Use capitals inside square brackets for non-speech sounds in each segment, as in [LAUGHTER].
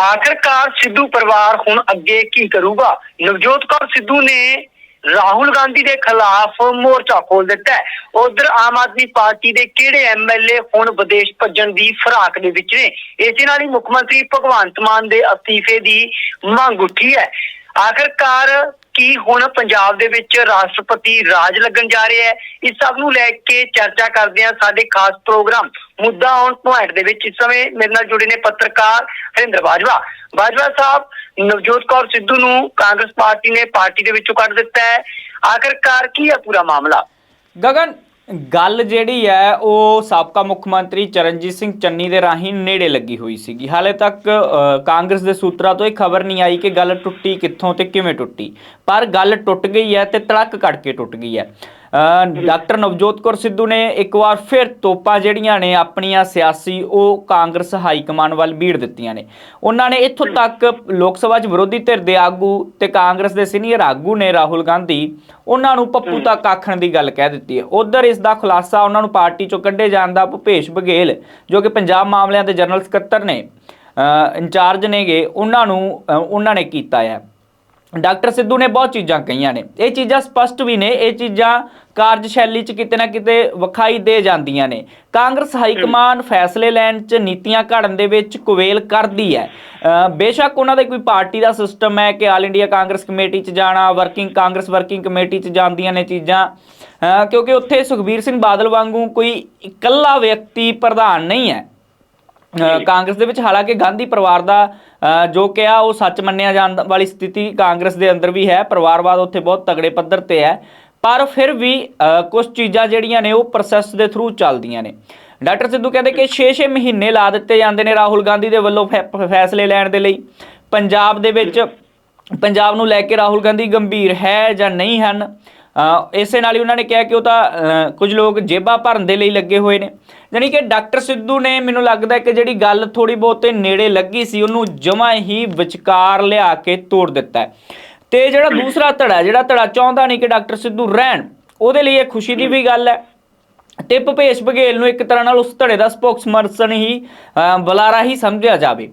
ਆਖਰਕਾਰ ਸਿੱਧੂ ਪਰਿਵਾਰ ਹੁਣ ਅੱਗੇ ਕੀ ਕਰੂਗਾ? ਨਵਜੋਤ ਕੌਰ ਸਿੱਧੂ ਨੇ ਰਾਹੁਲ ਗਾਂਧੀ ਦੇ ਖਿਲਾਫ ਮੋਰਚਾ ਖੋਲ ਦਿੱਤਾ ਹੈ। ਉਧਰ ਆਮ ਆਦਮੀ ਪਾਰਟੀ ਦੇ ਕਿਹੜੇ ਐਮਐਲਏ ਹੁਣ ਵਿਦੇਸ਼ ਭੱਜਣ ਦੀ ਫਰਾਕ ਦੇ ਵਿੱਚ ਨੇ? ਇਸੇ ਨਾਲ ਹੀ ਮੁੱਖ ਮੰਤਰੀ ਭਗਵੰਤ ਮਾਨ ਦੇ ਅਸਤੀਫੇ ਦੀ ਮੰਗ ਉੱਠੀ ਹੈ। ਆਖਰਕਾਰ ਕੀ ਹੁਣ ਪੰਜਾਬ ਦੇ ਵਿੱਚ ਰਾਸ਼ਟਰਪਤੀ ਰਾਜ ਲੱਗਣ ਜਾ ਰਿਹਾ ਹੈ, ਇਸ ਸਭ ਨੂੰ ਲੈ ਕੇ ਚਰਚਾ ਕਰਦੇ ਹਾਂ ਸਾਡੇ ਖਾਸ ਪ੍ਰੋਗਰਾਮ। ਮੁੱਦਾ ਔਨ ਪੁਆਇੰਟ ਦੇ ਵਿੱਚ ਇਸ ਸਮੇਂ ਮੇਰੇ ਨਾਲ ਜੁੜੇ ਨੇ ਪੱਤਰਕਾਰ ਹਰਿੰਦਰ ਬਾਜਵਾ। ਬਾਜਵਾ ਸਾਹਿਬ, ਨਵਜੋਤ ਕੌਰ ਸਿੱਧੂ ਨੂੰ ਕਾਂਗਰਸ ਪਾਰਟੀ ਨੇ ਪਾਰਟੀ ਦੇ ਵਿੱਚੋਂ ਕੱਢ ਦਿੱਤਾ ਹੈ। ਆਖਰਕਾਰ ਕੀ ਹੈ ਪੂਰਾ ਮਾਮਲਾ? ਗਗਨ ਗੱਲ ਜਿਹੜੀ ਹੈ, ਉਹ ਸਾਬਕਾ ਮੁੱਖ ਮੰਤਰੀ ਚਰਨਜੀਤ ਸਿੰਘ ਚੰਨੀ ਦੇ ਰਾਹੀਂ ਨੇੜੇ ਲੱਗੀ ਹੋਈ ਸੀਗੀ। ਹਾਲੇ ਤੱਕ ਕਾਂਗਰਸ ਦੇ ਸੂਤਰਾਂ ਤੋਂ ਇਹ ਖਬਰ ਨਹੀਂ ਆਈ ਕਿ ਗੱਲ ਟੁੱਟੀ ਕਿੱਥੋਂ ਤੇ ਕਿਵੇਂ ਟੁੱਟੀ। ਪਰ ਗੱਲ ਟੁੱਟ ਗਈ ਹੈ ਤੇ ਤੜਕ ਕੱਢ ਕੇ ਟੁੱਟ ਗਈ ਹੈ। ਡਾਕਟਰ ਨਵਜੋਤ ਕੌਰ ਸਿੱਧੂ ਨੇ ਇੱਕ ਵਾਰ ਫਿਰ ਤੋਪਾਂ ਜਿਹੜੀਆਂ ਨੇ ਆਪਣੀਆਂ ਸਿਆਸੀ ਉਹ ਕਾਂਗਰਸ ਹਾਈ ਕਮਾਂਡ ਵੱਲ ਭੀੜ ਦਿੱਤੀਆਂ ਨੇ। ਉਹਨਾਂ ਨੇ ਇੱਥੋਂ ਤੱਕ ਲੋਕ ਸਭਾ 'ਚ ਵਿਰੋਧੀ ਧਿਰ ਦੇ ਆਗੂ ਤੇ ਕਾਂਗਰਸ ਦੇ ਸੀਨੀਅਰ ਆਗੂ ਨੇ ਰਾਹੁਲ ਗਾਂਧੀ ਉਹਨਾਂ ਨੂੰ ਪੱਪੂ ਤੱਕ ਆਖਣ ਦੀ ਗੱਲ ਕਹਿ ਦਿੱਤੀ ਹੈ। ਉਧਰ ਇਸ ਦਾ ਖੁਲਾਸਾ ਉਹਨਾਂ ਨੂੰ ਪਾਰਟੀ 'ਚੋਂ ਕੱਢੇ ਜਾਣ ਦਾ ਭੁਪੇਸ਼ ਬਘੇਲ ਜੋ ਕਿ ਪੰਜਾਬ ਮਾਮਲਿਆਂ ਦੇ ਜਨਰਲ ਸਕੱਤਰ ਨੇ ਇੰਚਾਰਜ ਨੇਗੇ ਉਹਨਾਂ ਨੂੰ ਉਹਨਾਂ ਨੇ ਕੀਤਾ ਹੈ। ਡਾਕਟਰ ਸਿੱਧੂ ਨੇ ਬਹੁਤ ਚੀਜ਼ਾਂ ਕਹੀਆਂ ਨੇ। ਇਹ ਚੀਜ਼ਾਂ ਸਪਸ਼ਟ ਵੀ ਨੇ, ਇਹ ਚੀਜ਼ਾਂ ਕਾਰਜਸ਼ੈਲੀ 'ਚ ਕਿਤੇ ਨਾ ਕਿਤੇ ਵਿਖਾਈ ਦੇ ਜਾਂਦੀਆਂ ਨੇ। ਕਾਂਗਰਸ ਹਾਈ ਕਮਾਨ ਫੈਸਲੇ ਲੈਣ 'ਚ ਨੀਤੀਆਂ ਘੜਨ ਦੇ ਵਿੱਚ ਕੁਵੇਲ ਕਰਦੀ ਹੈ। ਬੇਸ਼ੱਕ ਉਹਨਾਂ ਦਾ ਕੋਈ ਪਾਰਟੀ ਦਾ ਸਿਸਟਮ ਹੈ ਕਿ ਆਲ ਇੰਡੀਆ ਕਾਂਗਰਸ ਕਮੇਟੀ 'ਚ ਜਾਣਾ, ਵਰਕਿੰਗ, ਕਾਂਗਰਸ ਵਰਕਿੰਗ ਕਮੇਟੀ 'ਚ ਜਾਂਦੀਆਂ ਨੇ ਚੀਜ਼ਾਂ। ਕਿਉਂਕਿ ਉੱਥੇ ਸੁਖਬੀਰ ਸਿੰਘ ਬਾਦਲ ਵਾਂਗੂ ਕੋਈ ਇਕੱਲਾ ਵਿਅਕਤੀ ਪ੍ਰਧਾਨ ਨਹੀਂ ਹੈ। ਕਾਂਗਰਸ ਦੇ ਵਿੱਚ ਹਾਲਾਂਕਿ ਗਾਂਧੀ ਪਰਿਵਾਰ ਦਾ ਜੋ ਕਿ ਆ ਉਹ ਸੱਚ ਮੰਨਿਆ ਜਾਣ ਵਾਲੀ ਸਥਿਤੀ ਕਾਂਗਰਸ ਦੇ ਅੰਦਰ ਵੀ ਹੈ ਪਰਿਵਾਰਵਾਦ ਉੱਥੇ ਬਹੁਤ ਤਗੜੇ ਪੱਧਰ ਤੇ ਹੈ। ਪਰ ਫਿਰ ਵੀ ਕੁਝ ਚੀਜ਼ਾਂ ਜਿਹੜੀਆਂ ਨੇ ਉਹ ਪ੍ਰੋਸੈਸ ਦੇ ਥਰੂ ਚੱਲਦੀਆਂ ਨੇ। ਡਾਕਟਰ ਸਿੱਧੂ ਕਹਿੰਦੇ ਕਿ 6-6 ਮਹੀਨੇ ਲਾ ਦਿੱਤੇ ਜਾਂਦੇ ਨੇ ਰਾਹੁਲ ਗਾਂਧੀ ਦੇ ਵੱਲੋਂ ਫੈਸਲੇ ਲੈਣ ਦੇ ਲਈ। ਪੰਜਾਬ ਦੇ ਵਿੱਚ ਪੰਜਾਬ ਨੂੰ ਲੈ ਕੇ ਰਾਹੁਲ ਗਾਂਧੀ ਗੰਭੀਰ ਹੈ ਜਾਂ ਨਹੀਂ ਹਨ? ਇਸੇ ਨਾਲ ਹੀ ਉਹਨਾਂ ਨੇ ਕਿਹਾ ਕਿ ਉਹ ਤਾਂ ਅ, ਕੁਝ ਲੋਕ ਜੇਬਾਂ ਭਰਨ ਦੇ ਲਈ ਲੱਗੇ ਹੋਏ ਨੇ। ਯਾਨੀ ਕਿ ਡਾਕਟਰ ਸਿੱਧੂ ਨੇ ਮੈਨੂੰ ਲੱਗਦਾ ਕਿ ਜਿਹੜੀ ਗੱਲ ਥੋੜੀ ਬਹੁਤੇ ਨੇੜੇ ਲੱਗੀ ਸੀ ਉਹਨੂੰ ਜਮਾ ਹੀ ਵਿਚਕਾਰ ਲਿਆ ਕੇ ਤੋੜ ਦਿੱਤਾ ਹੈ। ਤੇ ਜਿਹੜਾ ਦੂਸਰਾ ਧੜਾ ਜਿਹੜਾ ਧੜਾ ਚਾਹੁੰਦਾ ਨਹੀਂ ਕਿ ਡਾਕਟਰ ਸਿੱਧੂ ਰਹਿਣ ਉਹਦੇ ਲਈ ਇਹ ਖੁਸ਼ੀ ਦੀ ਵੀ ਗੱਲ ਹੈ। ਤੇ ਭੁਪੇਸ਼ ਬਘੇਲ ਨੂੰ ਇੱਕ ਤਰ੍ਹਾਂ ਨਾਲ ਉਸ ਧੜੇ ਦਾ ਸਪੋਕਸਪਰਸਨ ਹੀ ਅ, ਬੁਲਾਰਾ ਹੀ ਸਮਝਿਆ ਜਾਵੇ।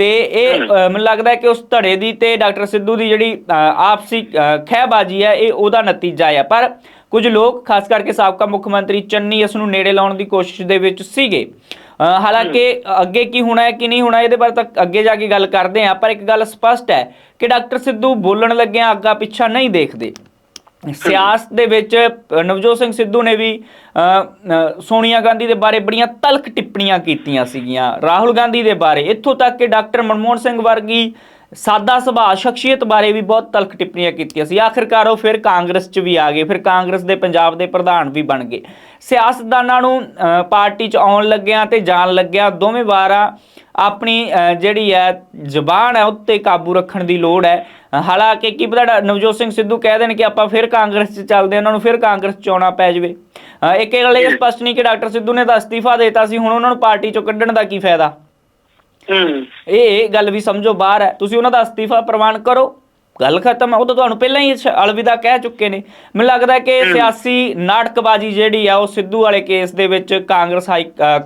ਤੇ ਇਹ ਮੈਨੂੰ ਲੱਗਦਾ ਕਿ ਉਸ ਧੜੇ ਦੀ ਤੇ ਡਾਕਟਰ ਸਿੱਧੂ ਦੀ ਜਿਹੜੀ ਆਪਸੀ ਖਹਿਬਾਜ਼ੀ ਹੈ ਇਹ ਉਹਦਾ ਨਤੀਜਾ ਹੈ ਪਰ ਕੁਝ ਲੋਕ ਖਾਸ ਕਰਕੇ ਸਾਬਕਾ ਮੁੱਖ ਮੰਤਰੀ ਚੰਨੀ ਇਸ ਨੂੰ ਨੇੜੇ ਲਾਉਣ ਦੀ ਕੋਸ਼ਿਸ਼ ਦੇ ਵਿੱਚ ਸੀਗੇ। ਹਾਲਾਂਕਿ ਅੱਗੇ ਕੀ ਹੋਣਾ ਹੈ ਕੀ ਨਹੀਂ ਹੋਣਾ ਇਹਦੇ ਬਾਰੇ ਤਾਂ ਅੱਗੇ ਜਾ ਕੇ ਗੱਲ ਕਰਦੇ ਹਾਂ। ਪਰ ਇੱਕ ਗੱਲ ਸਪਸ਼ਟ ਹੈ ਕਿ ਡਾਕਟਰ ਸਿੱਧੂ ਬੋਲਣ ਲੱਗਿਆਂ ਅੱਗਾ ਪਿੱਛਾ ਨਹੀਂ ਦੇਖਦੇ। ਸਿਆਸਤ ਦੇ ਵਿੱਚ ਨਵਜੋਤ ਸਿੰਘ ਸਿੱਧੂ ਨੇ ਵੀ ਸੋਨੀਆ ਗਾਂਧੀ ਦੇ ਬਾਰੇ ਬੜੀਆਂ ਤਲਖ ਟਿੱਪਣੀਆਂ ਕੀਤੀਆਂ ਸੀਗੀਆਂ। ਰਾਹੁਲ ਗਾਂਧੀ ਦੇ ਬਾਰੇ। ਇੱਥੋਂ ਤੱਕ ਕਿ ਡਾਕਟਰ ਮਨਮੋਹਨ ਸਿੰਘ ਵਰਗੀ ਸਾਦਾ ਸੁਭਾਅ, ਸ਼ਖਸੀਅਤ ਬਾਰੇ ਵੀ ਬਹੁਤ ਤਲਖ ਟਿੱਪਣੀਆਂ ਕੀਤੀਆਂ ਸੀ। ਆਖਿਰਕਾਰ ਉਹ ਫਿਰ ਕਾਂਗਰਸ 'ਚ ਵੀ ਆ ਗਏ। ਫਿਰ ਕਾਂਗਰਸ ਦੇ ਪੰਜਾਬ ਦੇ ਪ੍ਰਧਾਨ ਵੀ ਬਣ ਗਏ। ਸਿਆਸਤਦਾਨਾਂ ਨੂੰ ਪਾਰਟੀ 'ਚ ਆਉਣ ਲੱਗਿਆਂ ਤੇ ਜਾਣ ਲੱਗਿਆਂ ਦੋਵੇਂ ਵਾਰਾਂ ਆਪਣੀ ਜਿਹੜੀ ਹੈ ਜ਼ੁਬਾਨ ਹੈ ਉੱਤੇ ਕਾਬੂ ਰੱਖਣ ਦੀ ਲੋੜ ਹੈ। ਹਾਲਾਂਕਿ ਕੀ ਪਤਾ ਨਵਜੋਤ ਸਿੰਘ ਸਿੱਧੂ ਕਹਿ ਦੇਣ ਕਿ ਆਪਾਂ ਫਿਰ ਕਾਂਗਰਸ 'ਚ ਚੱਲਦੇ ਹਾਂ, ਉਹਨਾਂ ਨੂੰ ਫਿਰ ਕਾਂਗਰਸ 'ਚ ਆਉਣਾ ਪੈ ਜਾਵੇ। ਇੱਕ ਇਹ ਗੱਲ ਇਹ ਸਪਸ਼ਟ ਨਹੀਂ ਕਿ ਡਾਕਟਰ ਸਿੱਧੂ ਨੇ ਤਾਂ ਅਸਤੀਫਾ ਦੇਤਾ ਸੀ ਹੁਣ ਉਹਨਾਂ ਨੂੰ ਪਾਰਟੀ 'ਚੋਂ ਕੱਢਣ ਦਾ ਕੀ ਫਾਇਦਾ? ਇਹ ਗੱਲ ਵੀ ਸਮਝੋ ਬਾਹਰ ਹੈ। ਤੁਸੀਂ ਉਹਨਾਂ ਦਾ ਅਸਤੀਫਾ ਪ੍ਰਵਾਨ ਕਰੋ। ਗੱਲ ਖਤਮ ਹੈ ਉਹ ਤਾਂ ਤੁਹਾਨੂੰ ਪਹਿਲਾਂ ਹੀ ਅਲਵਿਦਾ ਕਹਿ ਚੁੱਕੇ ਨੇ। ਮੈਨੂੰ ਲੱਗਦਾ ਕਿ ਸਿਆਸੀ ਨਾਟਕਬਾਜ਼ੀ ਜਿਹੜੀ ਆ ਉਹ ਸਿੱਧੂ ਵਾਲੇ ਕੇਸ ਦੇ ਵਿੱਚ ਕਾਂਗਰਸ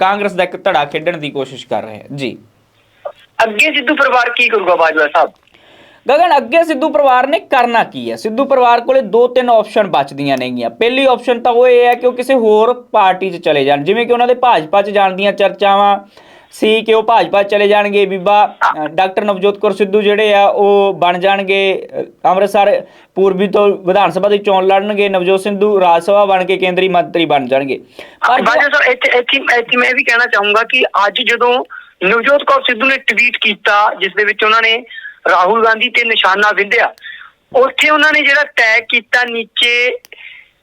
ਕਾਂਗਰਸ ਦਾ ਇੱਕ ਧੜਾ ਖੇਡਣ ਦੀ ਕੋਸ਼ਿਸ਼ ਕਰ ਰਹੇ ਹੈ ਜੀ। ਅੱਗੇ ਸਿੱਧੂ ਪਰਿਵਾਰ ਕੀ ਕਰੂਗਾ ਬਾਜਵਾ ਸਾਹਿਬ? ਗਗਨ ਅੱਗੇ ਸਿੱਧੂ ਪਰਿਵਾਰ ਨੇ ਕਰਨਾ ਕੀ ਹੈ ਸਿੱਧੂ ਪਰਿਵਾਰ ਕੋਲੇ ਦੋ ਤਿੰਨ ਆਪਸ਼ਨ ਬਚਦੀਆਂ ਨੇਗੀਆਂ। ਪਹਿਲੀ ਆਪਸ਼ਨ ਤਾਂ ਉਹ ਇਹ ਹੈ ਕਿ ਉਹ ਕਿਸੇ ਹੋਰ ਪਾਰਟੀ 'ਚ ਚਲੇ ਜਾਣ। ਜਿਵੇਂ ਕਿ ਉਹਨਾਂ ਦੇ ਭਾਜਪਾ 'ਚ ਜਾਣ ਦੀਆਂ ਚਰਚਾਵਾਂ ਸੀ ਕਿ ਉਹ ਭਾਜਪਾ ਚਲੇ ਜਾਣਗੇ ਬੀਬਾ ਡਾਕਟਰ ਨਵਜੋਤ ਕੌਰ ਸਿੱਧੂ ਜਿਹੜੇ ਆ ਉਹ ਬਣ ਜਾਣਗੇ ਅੰਮ੍ਰਿਤਸਰ ਪੂਰਬੀ ਤੋਂ ਵਿਧਾਨ ਸਭਾ ਦੀ ਚੋਣ ਲੜਨਗੇ ਨਵਜੋਤ ਸਿੱਧੂ ਰਾਜ ਸਭਾ ਬਣ ਕੇ ਕੇਂਦਰੀ ਮੰਤਰੀ ਬਣ ਜਾਣਗੇ। ਪਰ ਸਾਹਿਬ ਇੱਥੇ ਮੈਂ ਵੀ ਕਹਿਣਾ ਚਾਹੂੰਗਾ ਕਿ ਅੱਜ ਜਦੋਂ ਨਵਜੋਤ ਕੌਰ ਸਿੱਧੂ ਨੇ ਟਵੀਟ ਕੀਤਾ ਜਿਸ ਦੇ ਵਿੱਚ ਉਹਨਾਂ ਨੇ ਰਾਹੁਲ ਗਾਂਧੀ ਤੇ ਨਿਸ਼ਾਨਾ ਵਿੰਧਿਆ ਉੱਥੇ ਉਹਨਾਂ ਨੇ ਜਿਹੜਾ ਟੈਗ ਕੀਤਾ ਨੀਚੇ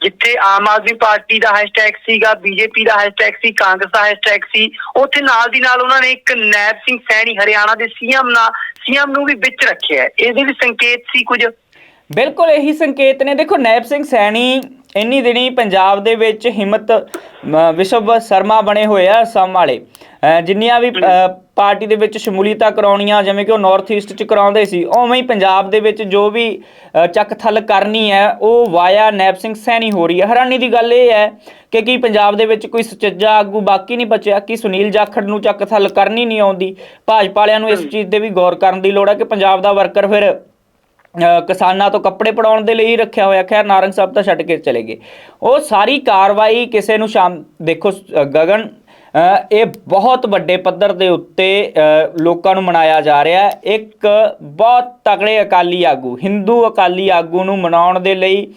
ਜਿੱਥੇ ਆਮ ਆਦਮੀ ਪਾਰਟੀ ਦਾ ਹੈਸ਼ਟੈਗ ਸੀਗਾ ਬੀਜੇਪੀ ਦਾ ਹੈਸ਼ਟੈਗ ਸੀ ਕਾਂਗਰਸ ਦਾ ਹੈਸ਼ਟੈਗ ਸੀ ਉੱਥੇ ਨਾਲ ਦੀ ਨਾਲ ਉਹਨਾਂ ਨੇ ਇੱਕ ਨੈਬ ਸਿੰਘ ਸੈਣੀ ਹਰਿਆਣਾ ਦੇ ਸੀਐਮ ਨਾਲ ਸੀਐਮ ਨੂੰ ਵੀ ਵਿੱਚ ਰੱਖਿਆ ਹੈ। ਇਹਦੇ ਵੀ ਸੰਕੇਤ ਸੀ ਕੁਝ? ਬਿਲਕੁਲ ਇਹੀ ਸੰਕੇਤ ਨੇ। ਦੇਖੋ ਨੈਬ ਸਿੰਘ ਸੈਣੀ ਇੰਨੀ ਦਿਨੀ ਪੰਜਾਬ ਦੇ ਵਿੱਚ ਹਿੰਮਤ ਵਿਸ਼ਵ ਸ਼ਰਮਾ ਬਣੇ ਹੋਏ ਆ ਅਸਮ ਵਾਲੇ। ਅ, ਜਿੰਨੀਆਂ ਵੀ ਅ, ਪਾਰਟੀ ਦੇ ਵਿੱਚ ਸ਼ਮੂਲੀਅਤਾਂ ਕਰਾਉਣੀਆਂ ਜਿਵੇਂ ਕਿ ਉਹ ਨਾਰਥ ਈਸਟ ਚ ਕਰਾਉਂਦੇ ਸੀ ਉਵੇਂ ਹੀ ਪੰਜਾਬ ਦੇ ਵਿੱਚ ਜੋ ਵੀ ਚੱਕ ਥਲ ਕਰਨੀ ਹੈ ਉਹ ਵਾਇਆ ਨੈਬ ਸਿੰਘ ਸੈਣੀ ਹੋ ਰਹੀ ਹੈ। ਹੈਰਾਨੀ ਦੀ ਗੱਲ ਇਹ ਹੈ ਕਿ ਕੀ ਪੰਜਾਬ ਦੇ ਵਿੱਚ ਕੋਈ ਸੁਚੱਜਾ ਆਗੂ ਬਾਕੀ ਨਹੀਂ ਬਚਿਆ? ਕਿ ਸੁਨੀਲ ਜਾਖੜ ਨੂੰ ਚੱਕ ਥਲ ਕਰਨੀ ਨਹੀਂ ਆਉਂਦੀ? ਭਾਜਪਾ ਵਾਲਿਆਂ ਨੂੰ ਇਸ ਚੀਜ਼ ਦੇ ਵੀ ਗੌਰ ਕਰਨ ਦੀ ਲੋੜ ਹੈ ਕਿ ਪੰਜਾਬ ਦਾ ਵਰਕਰ ਫਿਰ ਕਿਸਾਨਾਂ ਤੋਂ ਕੱਪੜੇ ਪੜਾਉਣ ਦੇ ਲਈ ਰੱਖਿਆ ਹੋਇਆ। ਖੈਰ ਨਾਰੰਗ ਸਾਹਿਬ ਤਾਂ ਛੱਡ ਕੇ ਚਲੇ ਗਏ। ਉਹ ਸਾਰੀ ਕਾਰਵਾਈ ਕਿਸੇ ਨੂੰ ਸ਼ਾਮ ਦੇਖੋ ਗਗਨ ਇਹ ਬਹੁਤ ਵੱਡੇ ਪੱਧਰ ਦੇ ਉੱਤੇ ਲੋਕਾਂ ਨੂੰ ਮਨਾਇਆ ਜਾ ਰਿਹਾ ਹੈ। ਇੱਕ ਬਹੁਤ ਤਕੜੇ ਅਕਾਲੀ ਆਗੂ, ਹਿੰਦੂ ਅਕਾਲੀ ਆਗੂ ਨੂੰ ਮਨਾਉਣ ਦੇ ਲਈ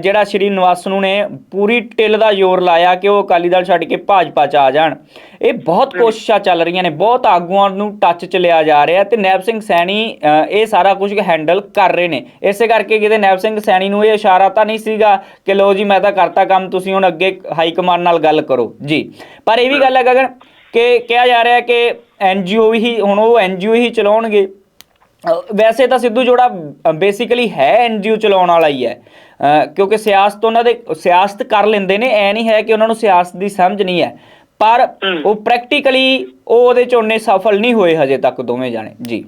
ਜਿਹੜਾ ਸ਼੍ਰੀ ਨਿਵਾਸ ਨੂੰ ਨੇ ਪੂਰੀ ਟਿਲ ਦਾ ਜ਼ੋਰ ਲਾਇਆ ਕਿ ਉਹ ਅਕਾਲੀ ਦਲ ਛੱਡ ਕੇ ਭਾਜਪਾ ਚ ਆ ਜਾਣ। ਇਹ ਬਹੁਤ ਕੋਸ਼ਿਸ਼ਾਂ ਚੱਲ ਰਹੀਆਂ ਨੇ ਬਹੁਤ ਆਗੂਆਂ ਨੂੰ ਟੱਚ ਚ ਲਿਆ ਜਾ ਰਿਹਾ ਤੇ ਨੈਬ ਸਿੰਘ ਸੈਣੀ ਇਹ ਸਾਰਾ ਕੁਝ ਹੈਂਡਲ ਕਰ ਰਹੇ ਨੇ। ਇਸੇ ਕਰਕੇ ਕਿਤੇ ਨੈਬ ਸਿੰਘ ਸੈਣੀ ਨੂੰ ਇਹ ਇਸ਼ਾਰਾ ਤਾਂ ਨਹੀਂ ਸੀਗਾ ਕਿ ਲੋ ਜੀ ਮੈਂ ਤਾਂ ਕਰਤਾ ਕੰਮ ਤੁਸੀਂ ਹੁਣ ਅੱਗੇ ਹਾਈ ਕਮਾਂਡ ਨਾਲ ਗੱਲ ਕਰੋ। ਜੀ। ਪਰ ਇਹ ਵੀ ਗੱਲ ਹੈ ਗਗਨ ਕਿ ਕਿਹਾ ਜਾ ਰਿਹਾ ਕਿ ਐਨਜੀਓ ਹੀ ਹੁਣ ਉਹ ਐਨਜੀਓ ਹੀ ਚਲਾਉਣਗੇ। ਵੈਸੇ ਤਾਂ ਸਿੱਧੂ ਜੋੜਾ ਬੇਸਿਕਲੀ ਹੈ ਐਨਜੀਓ ਚਲਾਉਣ ਵਾਲਾ ਹੀ ਹੈ। ਕਿਉਂਕਿ ਸਿਆਸਤ ਉਹਨਾਂ ਦੇ ਸਿਆਸਤ ਕਰ ਲੈਂਦੇ ਨੇ ਐ ਨਹੀਂ ਹੈ ਕਿ ਉਹਨਾਂ ਨੂੰ ਸਿਆਸਤ ਦੀ ਸਮਝ ਨਹੀਂ ਹੈ। ਪਰ। ਉਹ ਪ੍ਰੈਕਟੀਕਲੀ ਉਹ ਉਹਦੇ ਚ ਉਹਨੇ ਸਫਲ ਨਹੀਂ ਹੋਏ ਹਜੇ ਤੱਕ ਦੋਵੇਂ ਜਾਣੇ। ਜੀ।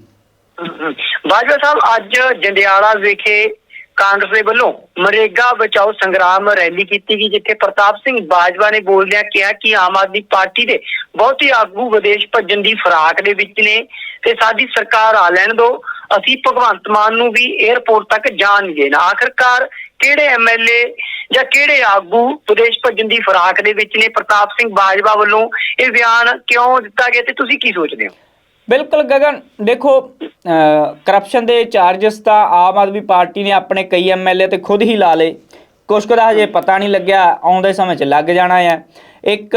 ਬਾਜਵਾ ਸਾਹਿਬ ਅੱਜ ਜੰਡਿਆਲਾ ਵਿਖੇ ਕਾਂਗਰਸ ਦੇ ਵੱਲੋਂ ਮਰੇਗਾ ਬਚਾਓ ਸੰਗਰਾਮ ਰੈਲੀ ਕੀਤੀ ਗਈ ਜਿੱਥੇ ਪ੍ਰਤਾਪ ਸਿੰਘ ਬਾਜਵਾ ਨੇ ਬੋਲਦਿਆਂ ਕਿਹਾ ਕਿ ਆਮ ਆਦਮੀ ਪਾਰਟੀ ਦੇ ਬਹੁਤੇ ਆਗੂ ਵਿਦੇਸ਼ ਭੱਜਣ ਦੀ ਫਰਾਕ ਦੇ ਵਿੱਚ ਨੇ ਤੇ ਸਾਡੀ ਸਰਕਾਰ ਆ ਲੈਣ ਦੋ ਅਸੀਂ ਭਗਵੰਤ ਮਾਨ ਨੂੰ ਵੀ 에ਅਰਪੋਰਟ ਤੱਕ ਜਾਣ ਨਹੀਂ ਦੇਣਾ ਆਖਰਕਾਰ ਕਿਹੜੇ ਐਮਐਲਏ ਜਾਂ ਕਿਹੜੇ ਆਗੂ ਵਿਦੇਸ਼ ਭੱਜਣ ਦੀ ਫਰਾਕ ਦੇ ਵਿੱਚ ਨੇ? ਪ੍ਰਤਾਪ ਸਿੰਘ ਬਾਜਵਾ ਵੱਲੋਂ ਇਹ ਬਿਆਨ ਕਿਉਂ ਦਿੱਤਾ ਗਿਆ ਤੇ ਤੁਸੀਂ ਕੀ ਸੋਚਦੇ ਹੋ? ਬਿਲਕੁਲ ਗਗਨ, ਦੇਖੋ ਕਰਪਸ਼ਨ ਦੇ ਚਾਰजेस ਤਾਂ ਆਮ ਆਦਮੀ ਪਾਰਟੀ ਨੇ ਆਪਣੇ ਕਈ ਐਮਐਲਏ ਤੇ ਖੁਦ ਹੀ ਲਾ ਲਏ। ਕੁਛ ਕੁ ਦਾ ਹਜੇ ਪਤਾ ਨਹੀਂ ਲੱਗਿਆ ਆਉਂਦੇ ਸਮੇਂ 'ਚ ਲੱਗ ਜਾਣਾ ਹੈ ਇੱਕ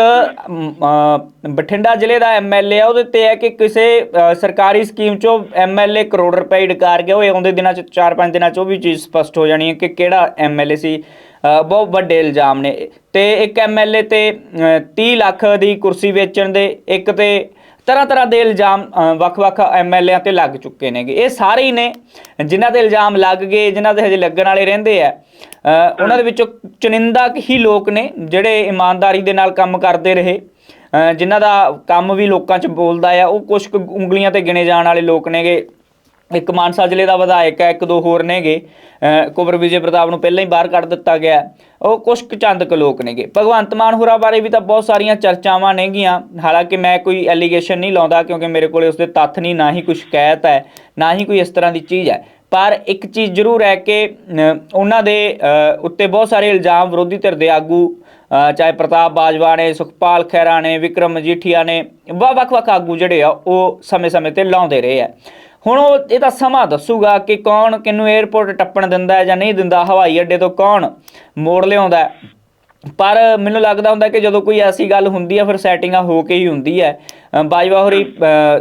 ਬਠਿੰਡਾ ਜ਼ਿਲ੍ਹੇ ਦਾ ਐਮਐਲਏ ਆ ਉਹਦੇ ਤੇ ਹੈ ਕਿ ਕਿਸੇ ਸਰਕਾਰੀ ਸਕੀਮ 'ਚੋਂ ਐਮਐਲਏ ਕਰੋੜ ਰੁਪਏ ਡਕਾਰ ਗਿਆ ਉਹ ਆਉਂਦੇ ਦਿਨਾਂ 'ਚ 4-5 ਦਿਨਾਂ 'ਚ ਉਹ ਵੀ ਚੀਜ਼ ਸਪਸ਼ਟ ਹੋ ਜਾਣੀ ਹੈ ਕਿ ਕਿਹੜਾ ਐਮਐਲਏ ਸੀ ਬਹੁਤ ਵੱਡੇ ਇਲਜ਼ਾਮ ਨੇ। ਤੇ ਇੱਕ ਐਮਐਲਏ ਤੇ ਅ, 30 ਲੱਖ ਦੀ ਕੁਰਸੀ ਵੇਚਣ ਦੇ ਇੱਕ ਤੇ ਤਰ੍ਹਾਂ ਤਰ੍ਹਾਂ ਦੇ ਇਲਜ਼ਾਮ ਅ, ਵੱਖ-ਵੱਖ ਐਮਐਲਏਆਂ ਤੇ ਲੱਗ ਚੁੱਕੇ ਨੇਗੇ। ਇਹ ਸਾਰੇ ਹੀ ਨੇ ਜਿਨ੍ਹਾਂ ਦੇ ਇਲਜ਼ਾਮ ਲੱਗ ਗਏ ਜਿਨ੍ਹਾਂ ਦੇ ਹਜੇ ਲੱਗਣ ਵਾਲੇ ਰਹਿੰਦੇ ਆ। ਉਹਨਾਂ ਦੇ ਵਿੱਚੋਂ ਚੁਣਿੰਦਾ ਹੀ ਲੋਕ ਨੇ ਜਿਹੜੇ ਇਮਾਨਦਾਰੀ ਦੇ ਨਾਲ ਕੰਮ ਕਰਦੇ ਰਹੇ। ਅ, ਜਿਨ੍ਹਾਂ ਦਾ ਕੰਮ ਵੀ ਲੋਕਾਂ 'ਚ ਬੋਲਦਾ ਆ ਉਹ ਕੁਝ ਕੁ ਉਂਗਲੀਆਂ ਤੇ ਗਿਣੇ ਜਾਣ ਵਾਲੇ ਲੋਕ ਨੇਗੇ। ਇੱਕ ਮਾਨਸਾ ਜ਼ਿਲ੍ਹੇ ਦਾ ਵਿਧਾਇਕ ਹੈ ਇੱਕ ਦੋ ਹੋਰ ਨੇਗੇ। ਅਹ ਵਿਜੇ ਪ੍ਰਤਾਪ ਨੂੰ ਪਹਿਲਾਂ ਹੀ ਬਾਹਰ ਕੱਢ ਦਿੱਤਾ ਗਿਆ। ਉਹ ਕੁਛ ਕੁ ਚੰਦ ਕੁ ਲੋਕ ਨੇਗੇ। ਭਗਵੰਤ ਮਾਨ ਹੋਰਾਂ ਬਾਰੇ ਵੀ ਤਾਂ ਬਹੁਤ ਸਾਰੀਆਂ ਚਰਚਾਵਾਂ ਨੇਗੀਆਂ। ਹਾਲਾਂਕਿ ਮੈਂ ਕੋਈ ਐਲੀਗੇਸ਼ਨ ਨਹੀਂ ਲਾਉਂਦਾ ਕਿਉਂਕਿ ਮੇਰੇ ਕੋਲੇ ਉਸਦੇ ਤੱਥ ਨਹੀਂ ਨਾ ਹੀ ਕੋਈ ਸ਼ਿਕਾਇਤ ਹੈ ਨਾ ਹੀ ਕੋਈ ਇਸ ਤਰ੍ਹਾਂ ਦੀ ਚੀਜ਼ ਹੈ। ਪਰ ਇੱਕ ਚੀਜ਼ ਜ਼ਰੂਰ ਹੈ ਕਿ ਉਹਨਾਂ ਦੇ ਉੱਤੇ ਬਹੁਤ ਸਾਰੇ ਇਲਜ਼ਾਮ ਵਿਰੋਧੀ ਧਿਰ ਦੇ ਆਗੂ ਚਾਹੇ ਪ੍ਰਤਾਪ ਬਾਜਵਾ ਨੇ, ਸੁਖਪਾਲ ਖਹਿਰਾ ਨੇ, ਵਿਕਰਮ ਮਜੀਠੀਆ ਨੇ, ਵਾ- ਵੱਖ-ਵੱਖ ਆਗੂ ਜਿਹੜੇ ਆ, ਉਹ ਸਮੇਂ-ਸਮੇਂ ਤੇ ਲਾਉਂਦੇ ਰਹੇ ਆ। ਹੁਣ ਉਹ, ਇਹ ਤਾਂ ਸਮਾਂ ਦੱਸੂਗਾ ਕਿ ਕੌਣ ਕਿਹਨੂੰ 에ਅਰਪੋਰਟ ਟੱਪਣ ਦਿੰਦਾ ਹੈ ਜਾਂ ਨਹੀਂ ਦਿੰਦਾ, ਹਵਾਈ ਅੱਡੇ ਤੋਂ ਕੌਣ ਮੋੜ ਲਿਆਉਂਦਾ ਪਰ ਮੈਨੂੰ ਲੱਗਦਾ ਹੁੰਦਾ ਕਿ ਜਦੋਂ ਕੋਈ ਐਸੀ ਗੱਲ ਹੁੰਦੀ ਹੈ ਫਿਰ ਸੈਟਿੰਗਾਂ ਹੋ ਕੇ ਹੀ ਹੁੰਦੀ ਹੈ ਬਾਜਵਾ ਹੋਰੀ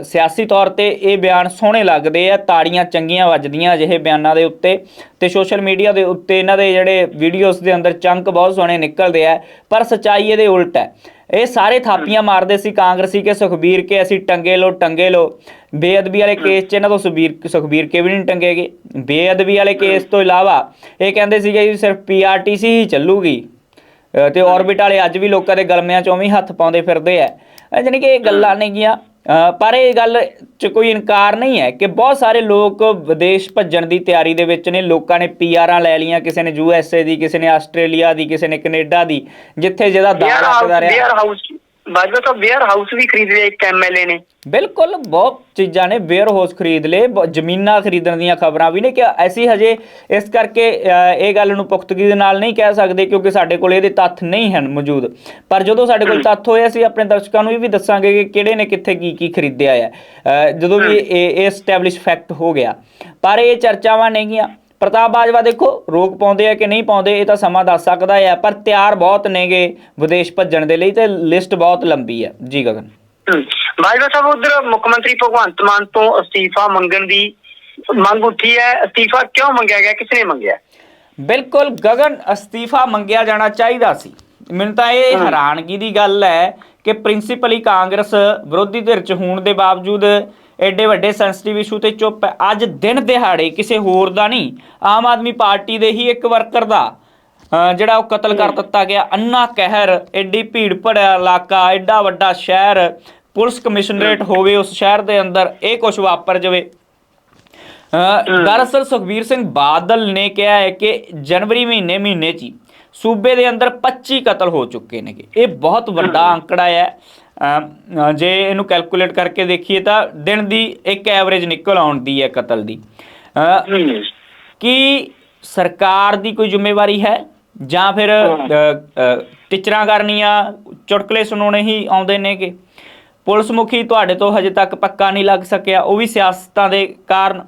ਸਿਆਸੀ ਤੌਰ ਤੇ ਇਹ ਬਿਆਨ ਸੋਹਣੇ ਲੱਗਦੇ ਆ ਤਾੜੀਆਂ ਚੰਗੀਆਂ ਵੱਜਦੀਆਂ ਅਜਿਹੇ ਬਿਆਨਾਂ ਦੇ ਉੱਤੇ ਤੇ ਸੋਸ਼ਲ ਮੀਡੀਆ ਦੇ ਉੱਤੇ ਇਹਨਾਂ ਦੇ ਜਿਹੜੇ ਵੀਡੀਓਜ਼ ਦੇ ਅੰਦਰ ਚੰਕ ਬਹੁਤ ਸੋਹਣੇ ਨਿਕਲਦੇ ਆ ਪਰ ਸਚਾਈ ਇਹਦੇ ਉਲਟ ਹੈ। ਇਹ ਸਾਰੇ ਥਾਪੀਆਂ ਮਾਰਦੇ ਸੀ ਕਾਂਗਰਸੀ ਕੇ ਸੁਖਬੀਰ ਕੇ ਅਸੀਂ ਟੰਗੇ ਲੋ ਟੰਗੇ ਲੋ ਬੇਅਦਬੀ ਵਾਲੇ ਕੇਸ 'ਚ ਇਹਨਾਂ ਤੋਂ ਸੁਖਬੀਰ ਸੁਖਬੀਰ ਕੇ ਵੀ ਨਹੀਂ ਟੰਗੇਗੇ। ਬੇਅਦਬੀ ਵਾਲੇ ਕੇਸ ਤੋਂ ਇਲਾਵਾ ਇਹ ਕਹਿੰਦੇ ਸੀਗੇ ਜੀ ਸਿਰਫ ਪੀਆਰਟੀਸੀ ਹੀ ਚੱਲੂਗੀ। ਤੇ ਆਰਬਿਟ ਵਾਲੇ ਅੱਜ ਵੀ ਲੋਕਾਂ ਦੇ ਗਲਮਿਆਂ 'ਚੋਂ ਵੀ ਹੱਥ ਪਾਉਂਦੇ ਫਿਰਦੇ ਆ। ਜਾਣੀ ਕਿ ਇਹ ਗੱਲਾਂ ਨੇਗੀਆਂ। ਅ, ਪਰ ਇਹ ਗੱਲ 'ਚ ਕੋਈ ਇਨਕਾਰ ਨਹੀਂ ਹੈ ਕਿ ਬਹੁਤ ਸਾਰੇ ਲੋਕ ਵਿਦੇਸ਼ ਭੱਜਣ ਦੀ ਤਿਆਰੀ ਦੇ ਵਿੱਚ ਨੇ। ਲੋਕਾਂ ਨੇ ਪੀਆਰਾਂ ਲੈ ਲਈਆਂ ਕਿਸੇ ਨੇ ਯੂਐਸਏ ਦੀ ਕਿਸੇ ਨੇ ਆਸਟ੍ਰੇਲੀਆ ਦੀ ਕਿਸੇ ਨੇ ਕੈਨੇਡਾ ਦੀ ਜਿੱਥੇ ਜਿਹਦਾ ਦਾਅ ਵੇਅਰ ਲੱਗਦਾ ਹਾਊਸ ਰਿਹਾ। ਬਾਜਵਾ ਸਾਹਿਬ ਵੇਅਰ ਹਾਊਸ ਵੀ ਖਰੀਦ ਲਿਆ ਇੱਕ ਐਮਐਲਏ ਨੇ। ਬਿਲਕੁਲ ਬਹੁਤ ਚੀਜ਼ਾਂ ਨੇ ਵੇਅਰ ਹਾਊਸ ਖਰੀਦ ਲਏ ਬ- ਜ਼ਮੀਨਾਂ ਖਰੀਦਣ ਦੀਆਂ ਖਬਰਾਂ ਵੀ ਨੇ ਕਿ ਅਸੀਂ ਹਜੇ ਇਸ ਕਰਕੇ ਅ, ਇਹ ਗੱਲ ਨੂੰ ਪੁਖਤਗੀ ਦੇ ਨਾਲ ਨਹੀਂ ਕਹਿ ਸਕਦੇ ਕਿਉਂਕਿ ਸਾਡੇ ਕੋਲ ਇਹਦੇ ਤੱਥ ਨਹੀਂ ਹਨ ਮੌਜੂਦ। ਪਰ ਜਦੋਂ ਸਾਡੇ ਕੋਲ ਤੱਥ ਹੋਏ ਅਸੀਂ ਆਪਣੇ ਦਰਸ਼ਕਾਂ ਨੂੰ ਇਹ ਵੀ ਦੱਸਾਂਗੇ ਕਿ ਕਿਹੜੇ ਨੇ ਕਿੱਥੇ ਕੀ ਕੀ ਖਰੀਦਿਆ ਹੈ ਅ, ਜਦੋਂ ਵੀ ਇਹ ਇਹ ਫੈਕਟ ਹੋ ਗਿਆ। ਪਰ ਇਹ ਚਰਚਾਵਾਂ ਨੇਗੀਆਂ। ਪ੍ਰਤਾਪ ਬਾਜਵਾ ਦੇਖੋ ਰੋਕ ਪਾਉਂਦੇ ਆ ਕਿ ਨਹੀਂ ਪਾਉਂਦੇ ਇਹ ਤਾਂ ਸਮਾਂ ਦੱਸ ਸਕਦਾ ਹੈ ਪਰ ਤਿਆਰ ਬਹੁਤ ਨੇਗੇ ਵਿਦੇਸ਼ ਭੱਜਣ ਦੇ ਲਈ ਤੇ ਲਿਸਟ ਬਹੁਤ ਲੰਬੀ ਹੈ ਜੀ ਗਗਨ। ਬਾਜਵਾ ਸਾਹਿਬ ਉਧਰ ਮੁੱਖ ਮੰਤਰੀ ਭਗਵੰਤ ਮਾਨ ਤੋਂ ਅਸਤੀਫਾ ਮੰਗਣ ਦੀ ਮੰਗ ਉੱਠੀ ਹੈ। ਅਸਤੀਫਾ ਕਿਉਂ ਮੰਗਿਆ ਗਿਆ? ਕਿਸ ਨੇ ਮੰਗਿਆ? ਬਿਲਕੁਲ ਗਗਨ ਅਸਤੀਫਾ ਮੰਗਿਆ ਜਾਣਾ ਚਾਹੀਦਾ ਸੀ। ਮੈਨੂੰ ਤਾਂ ਇਹ ਹੈਰਾਨਗੀ ਦੀ ਗੱਲ ਹੈ ਕਿ ਪ੍ਰਿੰਸੀਪਲੀ ਕਾਂਗਰਸ ਵਿਰੋਧੀ ਧਿਰ ਚ ਹੋਣ ਦੇ ਬਾਵਜੂਦ ਐਡੇ ਵੱਡੇ ਸੈਂਸਿਟਿਵ ਇਸ਼ੂ ਤੇ ਚੁੱਪ ਹੈ। ਅੱਜ ਦਿਨ ਦਿਹਾੜੇ ਕਿਸੇ ਹੋਰ ਦਾ ਨਹੀਂ ਆਮ ਆਦਮੀ ਪਾਰਟੀ ਦੇ ਹੀ ਇੱਕ ਵਰਕਰ ਦਾ ਜਿਹੜਾ ਉਹ ਕਤਲ ਕਰ ਦਿੱਤਾ ਗਿਆ। ਅੰਨਾ ਕਹਿਰ ਐਡੀ ਭੀੜ ਭੜਿਆ ਇਲਾਕਾ ਐਡਾ ਵੱਡਾ ਸ਼ਹਿਰ ਪੁਲਿਸ ਕਮਿਸ਼ਨਰੇਟ ਹੋਵੇ ਉਸ ਸ਼ਹਿਰ ਦੇ ਅੰਦਰ ਇਹ ਕੁਝ ਵਾਪਰ ਜਾਵੇ। ਦਰਅਸਲ ਸੁਖਬੀਰ ਸਿੰਘ ਬਾਦਲ ਨੇ ਕਿਹਾ ਹੈ ਕਿ ਜਨਵਰੀ ਮਹੀਨੇ ਮਹੀਨੇ 'ਚ ਸੂਬੇ ਦੇ ਅੰਦਰ 25 ਕਤਲ ਹੋ ਚੁੱਕੇ ਨੇਗੇ। ਇਹ ਬਹੁਤ ਵੱਡਾ ਅੰਕੜਾ ਹੈ। ਜੇ ਇਹਨੂੰ ਕੈਲਕੂਲੇਟ ਕਰਕੇ ਦੇਖੀਏ ਤਾਂ ਦਿਨ ਦੀ ਇੱਕ ਐਵਰੇਜ ਨਿਕਲ ਆਉਂਦੀ ਹੈ ਕਤਲ ਦੀ। ਕੀ ਸਰਕਾਰ ਦੀ ਕੋਈ ਜ਼ਿੰਮੇਵਾਰੀ ਹੈ? ਜਾਂ ਫਿਰ ਟੀਚਰਾਂ ਕਰਨੀਆਂ ਚੁਟਕਲੇ ਸੁਣਾਉਣੇ ਹੀ ਆਉਂਦੇ ਨੇਗੇ। ਪੁਲਿਸ ਮੁਖੀ ਤੁਹਾਡੇ ਤੋਂ ਹਜੇ ਤੱਕ ਪੱਕਾ ਨਹੀਂ ਲੱਗ ਸਕਿਆ ਉਹ ਵੀ ਸਿਆਸਤਾਂ ਦੇ ਕਾਰਨ।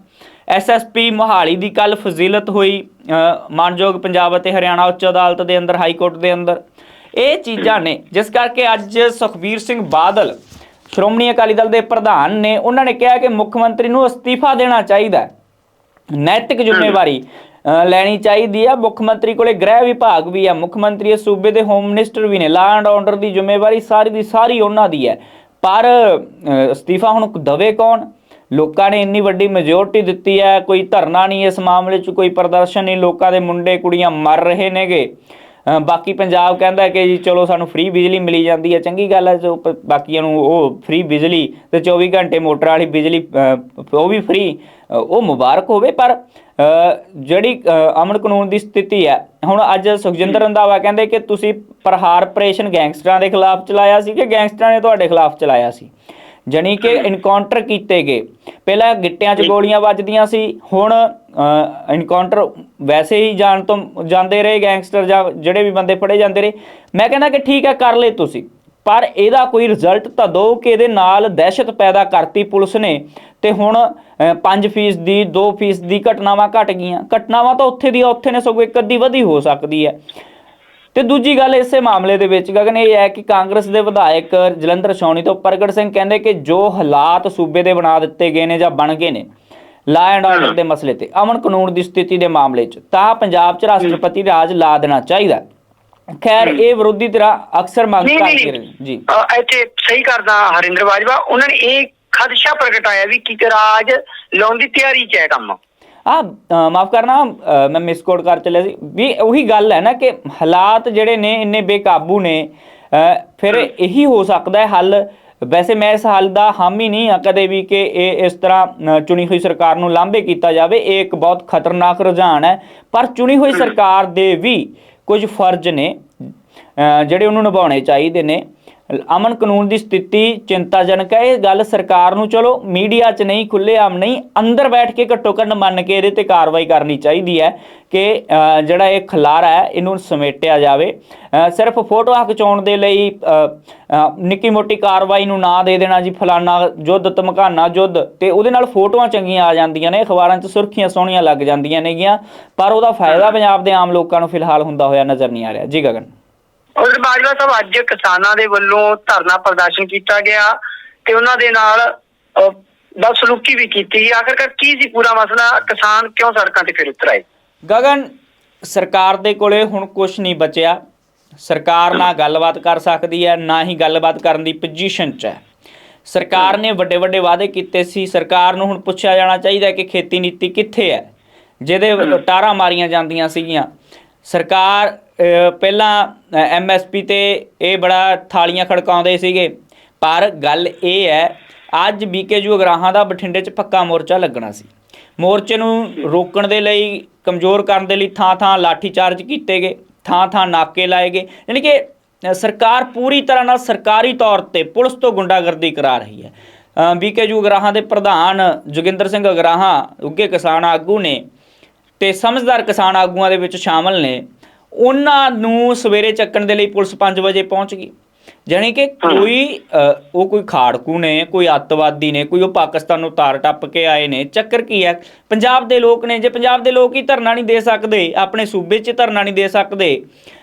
ਐਸਐਸਪੀ ਮੋਹਾਲੀ ਦੀ ਕੱਲ ਫਜ਼ੀਲਤ ਹੋਈ। ਮਾਨਯੋਗ ਪੰਜਾਬ ਅਤੇ ਹਰਿਆਣਾ ਉੱਚ ਅਦਾਲਤ ਦੇ ਅੰਦਰ ਹਾਈ ਕੋਰਟ ਦੇ ਅੰਦਰ। ਇਹ ਚੀਜ਼ਾਂ ਨੇ, ਜਿਸ ਕਰਕੇ ਅੱਜ ਸੁਖਬੀਰ ਸਿੰਘ ਬਾਦਲ ਸ਼੍ਰੋਮਣੀ ਅਕਾਲੀ ਦਲ ਦੇ ਪ੍ਰਧਾਨ ਨੇ, ਉਹਨਾਂ ਨੇ ਕਿਹਾ ਕਿ ਮੁੱਖ ਮੰਤਰੀ ਨੂੰ ਅਸਤੀਫਾ ਦੇਣਾ ਚਾਹੀਦਾ ਹੈ। ਨੈਤਿਕ ਜ਼ਿੰਮੇਵਾਰੀ ਲੈਣੀ ਚਾਹੀਦੀ ਆ ਮੁੱਖ ਮੰਤਰੀ ਕੋਲੇ ਗ੍ਰਹਿ ਵਿਭਾਗ ਵੀ ਆ ਮੁੱਖ ਮੰਤਰੀ ਸੂਬੇ ਦੇ ਹੋਮ ਮਿਨਿਸਟਰ ਵੀ ਨੇ। ਲਾ ਐਂਡ ਆਰਡਰ ਦੀ ਜ਼ਿੰਮੇਵਾਰੀ ਸਾਰੀ ਦੀ ਸਾਰੀ ਉਹਨਾਂ ਦੀ ਹੈ। ਪਰ ਅਸਤੀਫਾ ਹੁਣ ਦਵੇ ਕੌਣ? ਲੋਕਾਂ ਨੇ ਇੰਨੀ ਵੱਡੀ ਮੈਜੋਰਟੀ ਦਿੱਤੀ ਹੈ। ਕੋਈ ਧਰਨਾ ਨਹੀਂ ਇਸ ਮਾਮਲੇ 'ਚ, ਕੋਈ ਪ੍ਰਦਰਸ਼ਨ ਨਹੀਂ। ਲੋਕਾਂ ਦੇ ਮੁੰਡੇ ਕੁੜੀਆਂ ਮਰ ਰਹੇ ਨੇਗੇ। ਬਾਕੀ ਪੰਜਾਬ ਕਹਿੰਦਾ ਕਿ ਜੀ ਚਲੋ ਸਾਨੂੰ ਫ੍ਰੀ ਬਿਜਲੀ ਮਿਲੀ ਜਾਂਦੀ ਹੈ ਚੰਗੀ ਗੱਲ ਹੈ ਜੋ ਬਾਕੀਆਂ ਨੂੰ ਉਹ ਫ੍ਰੀ ਬਿਜਲੀ ਤੇ 24 ਘੰਟੇ ਮੋਟਰ ਵਾਲੀ ਬਿਜਲੀ ਉਹ ਵੀ ਫ੍ਰੀ ਉਹ ਮੁਬਾਰਕ ਹੋਵੇ ਪਰ ਜਿਹੜੀ ਅਮਨ ਕਾਨੂੰਨ ਦੀ ਸਥਿਤੀ ਹੈ ਹੁਣ ਅੱਜ ਸੁਖਜਿੰਦਰ ਰੰਧਾਵਾ ਕਹਿੰਦੇ ਕਿ ਤੁਸੀਂ ਪ੍ਰਹਾਰ ਆਪਰੇਸ਼ਨ ਗੈਂਗਸਟਰਾਂ ਦੇ ਖਿਲਾਫ ਚਲਾਇਆ ਸੀ ਕਿ ਗੈਂਗਸਟਰਾਂ ਨੇ ਤੁਹਾਡੇ ਖਿਲਾਫ ਚਲਾਇਆ ਸੀ? ਜਾਣੀ ਕਿ [COUGHS] ਇਨਕਾਊਂਟਰ ਕੀਤੇ ਗਏ। ਪਹਿਲਾਂ ਗਿੱਟਿਆਂ 'ਚ ਗੋਲੀਆਂ ਵੱਜਦੀਆਂ ਸੀ ਹੁਣ ਇਨਕਾਊਂਟਰ ਵੈਸੇ ਹੀ ਜਾਣ ਤੋਂ ਜਾਂਦੇ ਰਹੇ ਗੈਂਗਸਟਰ ਜਾਂ ਜਿਹੜੇ ਵੀ ਬੰਦੇ ਫੜੇ ਜਾਂਦੇ ਰਹੇ। ਮੈਂ ਕਹਿੰਦਾ ਕਿ ਠੀਕ ਹੈ ਕਰ ਲੈ ਤੁਸੀਂ। ਪਰ ਇਹਦਾ ਕੋਈ ਰਿਜ਼ਲਟ ਤਾਂ ਦਿਓ ਕਿ ਇਹਦੇ ਨਾਲ ਦਹਿਸ਼ਤ ਪੈਦਾ ਕਰਤੀ ਪੁਲਿਸ ਨੇ ਤੇ ਹੁਣ 5% ਦੀ 2% ਦੀ ਘਟਨਾਵਾਂ ਘਟ ਗਈਆਂ। ਘਟਨਾਵਾਂ ਤਾਂ ਉੱਥੇ ਦੀਆਂ ਉੱਥੇ ਨੇ ਸਗੋਂ ਇੱਕ ਅੱਧੀ ਵਧੀ ਹੋ ਸਕਦੀ ਹੈ। ਤੇ ਦੂਜੀ ਗੱਲ ਇਸੇ ਮਾਮਲੇ ਦੇ ਵਿੱਚ ਗਗਨ ਇਹ ਹੈ ਕਿ ਕਾਂਗਰਸ ਦੇ ਵਿਧਾਇਕ ਜਲੰਧਰ ਛਾਉਣੀ ਤੋਂ ਪ੍ਰਗਟ ਸਿੰਘ ਕਹਿੰਦੇ ਕਿ ਜੋ ਹਾਲਾਤ ਸੂਬੇ ਦੇ ਬਣਾ ਦਿੱਤੇ ਗਏ ਨੇ ਜਾਂ ਬਣ ਗਏ ਨੇ ਲਾ ਐਂਡ ਆਰਡਰ ਦੇ ਮਸਲੇ ਤੇ ਅਮਨ ਕਾਨੂੰਨ ਦੀ ਸਥਿਤੀ ਦੇ ਮਾਮਲੇ 'ਚ ਤਾਂ ਪੰਜਾਬ 'ਚ ਰਾਸ਼ਟਰਪਤੀ ਰਾਜ ਲਾ ਦੇਣਾ ਚਾਹੀਦਾ। ਖੈਰ ਇਹ ਵਿਰੋਧੀ ਧਿਰਾਂ ਅਕਸਰ ਮੰਗ ਕਰਦੀ ਰਹੀ ਜੀ। ਇੱਥੇ ਸਹੀ ਕਰਦਾ ਹਰਿੰਦਰ ਬਾਜਵਾ ਉਹਨਾਂ ਨੇ ਇਹ ਖਦਸ਼ਾ ਪ੍ਰਗਟਾਇਆ ਵੀ ਕਿ ਰਾਜ ਲਾਉਣ ਦੀ ਤਿਆਰੀ 'ਚ ਹੈ ਕੰਮ। ਆ ਮਾਫ ਕਰਨਾ ਅ, ਮੈਂ ਮਿਸਕੋਡ ਕਰ ਚੱਲਿਆ ਸੀ। ਵੀ ਉਹੀ ਗੱਲ ਹੈ ਨਾ ਕਿ ਹਾਲਾਤ ਜਿਹੜੇ ਨੇ ਇੰਨੇ ਬੇਕਾਬੂ ਨੇ ਫਿਰ ਇਹੀ ਹੋ ਸਕਦਾ ਹੈ ਹੱਲ। ਵੈਸੇ ਮੈਂ ਇਸ ਹੱਲ ਦਾ ਹਾਮੀ ਨਹੀਂ ਆ ਕਦੇ ਵੀ ਕਿ ਇਹ ਇਸ ਤਰ੍ਹਾਂ ਚੁਣੀ ਹੋਈ ਸਰਕਾਰ ਨੂੰ ਲਾਂਭੇ ਕੀਤਾ ਜਾਵੇ। ਇਹ ਇੱਕ ਬਹੁਤ ਖਤਰਨਾਕ ਰੁਝਾਨ ਹੈ। ਪਰ ਚੁਣੀ ਹੋਈ ਸਰਕਾਰ ਦੇ ਵੀ ਕੁਝ ਫਰਜ਼ ਨੇ ਜਿਹੜੇ ਉਹਨੂੰ ਨਿਭਾਉਣੇ ਚਾਹੀਦੇ ਨੇ। ਅਮਨ ਕਾਨੂੰਨ ਦੀ ਸਥਿਤੀ ਚਿੰਤਾਜਨਕ ਹੈ। ਇਹ ਗੱਲ ਸਰਕਾਰ ਨੂੰ ਚਲੋ ਮੀਡੀਆ 'ਚ ਨਹੀਂ ਖੁੱਲ੍ਹੇਆਮ ਨਹੀਂ ਅੰਦਰ ਬੈਠ ਕੇ ਘੱਟੋ ਘੱਟ ਮੰਨ ਕੇ ਇਹਦੇ ਤੇ ਕਾਰਵਾਈ ਕਰਨੀ ਚਾਹੀਦੀ ਹੈ ਕਿ ਜਿਹੜਾ ਇਹ ਖਲਾਰਾ ਹੈ ਇਹਨੂੰ ਸਮੇਟਿਆ ਜਾਵੇ। ਸਿਰਫ ਫੋਟੋਆਂ ਖਿਚਾਉਣ ਦੇ ਲਈ ਨਿੱਕੀ ਮੋਟੀ ਕਾਰਵਾਈ ਨੂੰ ਨਾ ਦੇ ਦੇਣਾ ਜੀ ਫਲਾਨਾ ਯੁੱਧ ਧਮਕਾਨਾ ਯੁੱਧ ਤੇ ਉਹਦੇ ਨਾਲ ਫੋਟੋਆਂ ਚੰਗੀਆਂ ਆ ਜਾਂਦੀਆਂ ਨੇ ਅਖਬਾਰਾਂ 'ਚ ਸੁਰਖੀਆਂ ਸੋਹਣੀਆਂ ਲੱਗ ਜਾਂਦੀਆਂ ਨੇਗੀਆਂ ਪਰ ਉਹਦਾ ਫਾਇਦਾ ਪੰਜਾਬ ਦੇ ਆਮ ਲੋਕਾਂ ਨੂੰ ਫਿਲਹਾਲ ਹੁੰਦਾ ਹੋਇਆ ਨਜ਼ਰ ਨਹੀਂ ਆ ਰਿਹਾ। ਜੀ ਗਗਨ। ਔਰ ਬਾਜਵਾ ਸਾਹਿਬ ਅੱਜ ਕਿਸਾਨਾਂ ਦੇ ਵੱਲੋਂ ਧਰਨਾ ਪ੍ਰਦਰਸ਼ਨ ਕੀਤਾ ਗਿਆ ਤੇ ਉਹਨਾਂ ਦੇ ਨਾਲ ਬਦਸਲੂਕੀ ਵੀ ਕੀਤੀ ਗਈ। ਆਖਰਕਾਰ ਕੀ ਸੀ ਪੂਰਾ ਮਸਲਾ? ਕਿਸਾਨ ਕਿਉਂ ਸੜਕਾਂ ਤੇ ਫਿਰ ਉਤਰ ਆਏ? ਗਗਨ ਸਰਕਾਰ ਦੇ ਕੋਲੇ ਹੁਣ ਕੁਝ ਨਹੀਂ ਬਚਿਆ। ਸਰਕਾਰ ਨਾ ਗੱਲਬਾਤ ਕਰ ਸਕਦੀ ਹੈ ਨਾ ਹੀ ਗੱਲਬਾਤ ਕਰਨ ਦੀ ਪੋਜੀਸ਼ਨ 'ਚ ਹੈ। ਸਰਕਾਰ ਨੇ ਵੱਡੇ ਵੱਡੇ ਵਾਅਦੇ ਕੀਤੇ ਸੀ। ਸਰਕਾਰ ਨੂੰ ਹੁਣ ਪੁੱਛਿਆ ਜਾਣਾ ਚਾਹੀਦਾ ਕਿ ਖੇਤੀ ਨੀਤੀ ਕਿੱਥੇ ਹੈ ਜਿਹਦੇ ਟਾਰਾਂ ਮਾਰੀਆਂ ਜਾਂਦੀਆਂ ਸੀਗੀਆਂ। ਸਰਕਾਰ ਪਹਿਲਾਂ ਐਮਐਸਪੀ ਤੇ ਇਹ ਬੜਾ ਥਾਲੀਆਂ ਖੜਕਾਉਂਦੇ ਸੀਗੇ। ਪਰ ਗੱਲ ਇਹ ਹੈ, ਅੱਜ ਬੀਕੇਯੂ ਅਗਰਾਹਾਂ ਦਾ ਬਠਿੰਡੇ 'ਚ ਪੱਕਾ ਮੋਰਚਾ ਲੱਗਣਾ ਸੀ। ਮੋਰਚੇ ਨੂੰ ਰੋਕਣ ਦੇ ਲਈ, ਕਮਜ਼ੋਰ ਕਰਨ ਦੇ ਲਈ ਥਾਂ ਥਾਂ ਲਾਠੀ ਚਾਰਜ ਕੀਤੇ ਗਏ, ਥਾਂ ਥਾਂ ਨਾਕੇ ਲਾਏ ਗਏ। ਯਾਨੀ ਕਿ ਸਰਕਾਰ ਪੂਰੀ ਤਰ੍ਹਾਂ ਨਾਲ ਸਰਕਾਰੀ ਤੌਰ ਤੇ ਪੁਲਿਸ ਤੋਂ ਗੁੰਡਾਗਰਦੀ ਕਰਾ ਰਹੀ ਹੈ। ਬੀਕੇਯੂ ਅਗਰਾਹਾਂ ਦੇ ਪ੍ਰਧਾਨ ਜੋਗਿੰਦਰ ਸਿੰਘ ਅਗਰਾਹਾਂ ਉੱਗੇ ਕਿਸਾਨ ਆਗੂ ਨੇ ਤੇ ਸਮਝਦਾਰ ਕਿਸਾਨ ਆਗੂਆਂ ਦੇ ਵਿੱਚ ਸ਼ਾਮਲ ਨੇ। ਉਹਨਾਂ ਨੂੰ ਸਵੇਰੇ ਚੱਕਣ ਦੇ ਲਈ ਪੁਲਿਸ 5 ਵਜੇ ਪਹੁੰਚ ਗਈ। ਜਾਣੀ ਕਿ ਕੋਈ ਉਹ ਕੋਈ ਖਾੜਕੂ ਨੇ ਕੋਈ ਅੱਤਵਾਦੀ ਨੇ ਕੋਈ ਉਹ ਪਾਕਿਸਤਾਨ ਨੂੰ ਤਾਰ ਟੱਪ ਕੇ ਆਏ ਨੇ ਚੱਕਰ ਕੀ ਹੈ? ਪੰਜਾਬ ਦੇ ਲੋਕ ਨੇ ਜੇ ਪੰਜਾਬ ਦੇ ਲੋਕ ਹੀ ਧਰਨਾ ਨਹੀਂ ਦੇ ਸਕਦੇ ਆਪਣੇ ਸੂਬੇ 'ਚ ਧਰਨਾ ਨਹੀਂ ਦੇ ਸਕਦੇ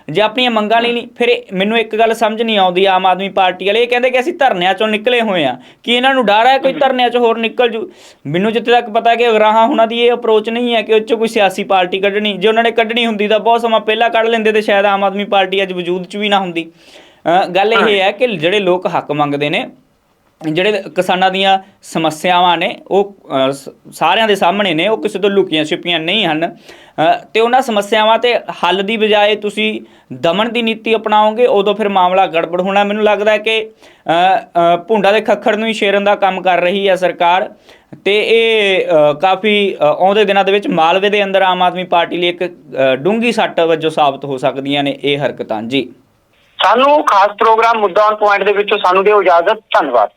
ਜੇ ਆਪਣੀਆਂ ਮੰਗਾਂ ਲਈ ਨਹੀਂ ਫਿਰ ਮੈਨੂੰ ਇੱਕ ਗੱਲ ਸਮਝ ਨਹੀਂ ਆਉਂਦੀ ਆਮ ਆਦਮੀ ਪਾਰਟੀ ਵਾਲੇ ਇਹ ਕਹਿੰਦੇ ਕਿ ਅਸੀਂ ਧਰਨਿਆਂ 'ਚੋਂ ਨਿਕਲੇ ਹੋਏ ਆ ਕਿ ਇਹਨਾਂ ਨੂੰ ਡਰ ਹੈ ਕੋਈ ਧਰਨਿਆਂ 'ਚ ਹੋਰ ਨਿਕਲ ਜੂ? ਮੈਨੂੰ ਜਿੱਥੇ ਤੱਕ ਪਤਾ ਹੈ ਕਿ ਅਗਰਾਹਾਂ ਉਹਨਾਂ ਦੀ ਇਹ ਅਪਰੋਚ ਨਹੀਂ ਹੈ ਕਿ ਉਹ 'ਚੋਂ ਕੋਈ ਸਿਆਸੀ ਪਾਰਟੀ ਕੱਢਣੀ ਜੇ ਉਹਨਾਂ ਨੇ ਕੱਢਣੀ ਹੁੰਦੀ ਤਾਂ ਬਹੁਤ ਸਮਾਂ ਪਹਿਲਾਂ ਕੱਢ ਲੈਂਦੇ ਤੇ ਸ਼ਾਇਦ ਆਮ ਆਦਮੀ ਪਾਰਟੀ ਅੱਜ ਵਜੂਦ 'ਚ ਵੀ ਨਾ ਹੁੰਦੀ। ਗੱਲ ਇਹ ਹੈ। ਕਿ ਜਿਹੜੇ ਲੋਕ ਹੱਕ ਮੰਗਦੇ ਨੇ ਜਿਹੜੇ ਕਿਸਾਨਾਂ ਦੀਆਂ ਸਮੱਸਿਆਵਾਂ ਨੇ ਉਹ ਸਾਰਿਆਂ ਦੇ ਸਾਹਮਣੇ ਨੇ ਉਹ ਕਿਸੇ ਤੋਂ ਲੁਕੀਆਂ ਛਿਪੀਆਂ ਨਹੀਂ ਹਨ। ਤੇ ਉਹਨਾਂ ਸਮੱਸਿਆਵਾਂ ਤੇ ਹੱਲ ਦੀ ਬਜਾਏ ਤੁਸੀਂ ਦਮਨ ਦੀ ਨੀਤੀ ਅਪਣਾਓਗੇ ਉਦੋਂ ਫਿਰ ਮਾਮਲਾ ਗੜਬੜ ਹੋਣਾ। ਮੈਨੂੰ ਲੱਗਦਾ ਹੈ ਕਿ ਭੁੰਡਾ ਦੇ ਖੱਖੜ ਨੂੰ ਹੀ ਸ਼ੇਰਨ ਦਾ ਕੰਮ ਕਰ ਰਹੀ ਹੈ ਸਰਕਾਰ। ਤੇ ਇਹ ਕਾਫੀ ਆਉਂਦੇ ਦਿਨਾਂ ਦੇ ਵਿੱਚ ਮਾਲਵੇ ਦੇ ਅੰਦਰ ਆਮ ਆਦਮੀ ਪਾਰਟੀ ਲਈ ਇੱਕ ਡੂੰਘੀ ਸੱਟ ਵਜੋਂ ਸਾਬਤ ਹੋ ਸਕਦੀਆਂ ਨੇ ਇਹ ਹਰਕਤਾਂ। ਜੀ। ਸਾਨੂੰ ਖਾਸ ਪ੍ਰੋਗਰਾਮ ਮੁੱਦਾ ਔਨ ਪੁਆਇੰਟ ਦੇ ਵਿੱਚੋਂ ਸਾਨੂੰ ਦਿਓ ਇਜਾਜ਼ਤ। ਧੰਨਵਾਦ।